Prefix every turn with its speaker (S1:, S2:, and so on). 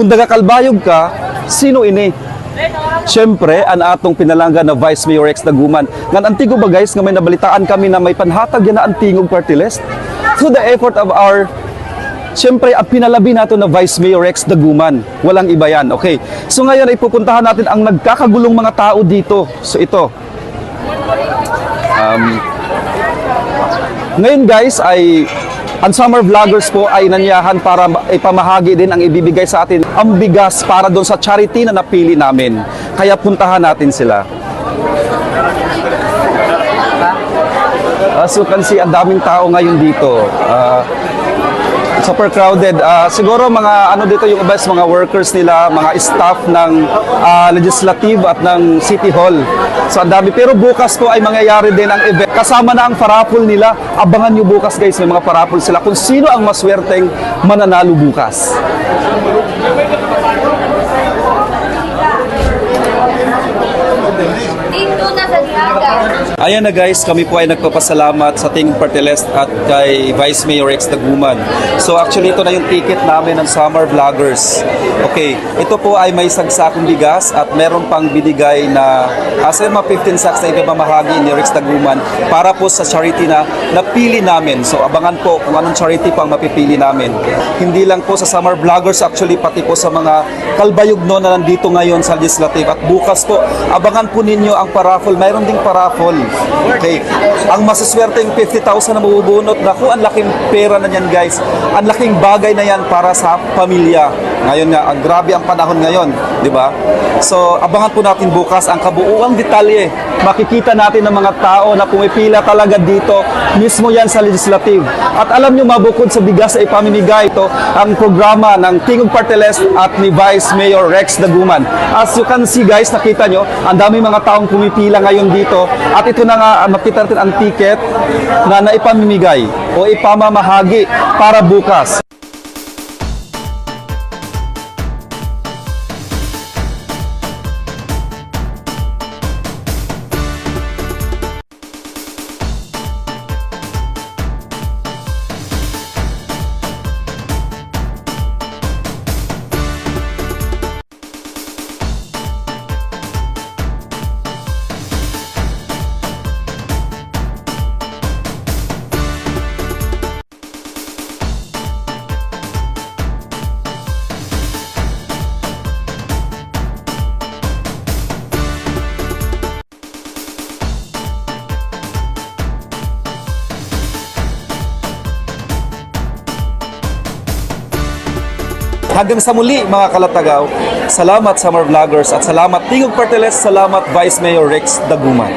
S1: Kung dagakalbayog ka, sino ini? Siyempre, ang atong pinalangga na Vice Mayor Rex Daguman. Ngan antigo ba guys, nga may nabalitaan kami na may panhatag yan na antingog party list? Through the effort of our Siyempre, ang pinalabi nato na Vice Mayor Rex Daguman. Walang iba yan, okay? So ngayon ay pupuntahan natin ang nagkakagulong mga tao dito. So ito. Um, ngayon guys ay ang summer vloggers po ay nanyahan para ma- ipamahagi din ang ibibigay sa atin ang bigas para doon sa charity na napili namin. Kaya puntahan natin sila. As you can see, ang daming tao ngayon dito. Ah, super crowded. Ah, siguro mga ano dito yung is mga workers nila, mga staff ng ah, legislative at ng city hall. So ang dami. Pero bukas po ay mangyayari din ang event. Kasama na ang parapol nila. Abangan nyo bukas guys, may mga parapol sila kung sino ang maswerteng mananalo bukas.
S2: Dito na sa Diaga.
S1: Ayan na guys, kami po ay nagpapasalamat sa Ting Partelest at kay Vice Mayor Rex Daguman. So actually ito na yung ticket namin ng Summer Vloggers. Okay, ito po ay may sagsakong bigas at meron pang binigay na asa mga 15 sacks na ipamamahagi ni Rex Daguman para po sa charity na napili namin. So abangan po kung anong charity pang mapipili namin. Hindi lang po sa Summer Vloggers actually pati po sa mga kalbayugno na nandito ngayon sa legislative at bukas po abangan po ninyo ang paraffle. Mayroon ding paraffle. Okay. Ang masaswerte yung 50,000 na mabubunot. Naku, ang laking pera na yan guys. Ang laking bagay na yan para sa pamilya. Ngayon nga, ang grabe ang panahon ngayon, di ba? So, abangan po natin bukas ang kabuuang detalye. Makikita natin ng mga tao na pumipila talaga dito, mismo yan sa legislative. At alam nyo, mabukod sa bigas ay pamimigay ito ang programa ng King of Parteles at ni Vice Mayor Rex Daguman. As you can see guys, nakita nyo, ang dami mga taong pumipila ngayon dito. At ito na nga, makita natin ang ticket na naipamimigay o ipamamahagi para bukas. Hanggang sa muli mga kalatagaw, salamat Summer Vloggers at salamat Tingog Parteles, salamat Vice Mayor Rex Daguman.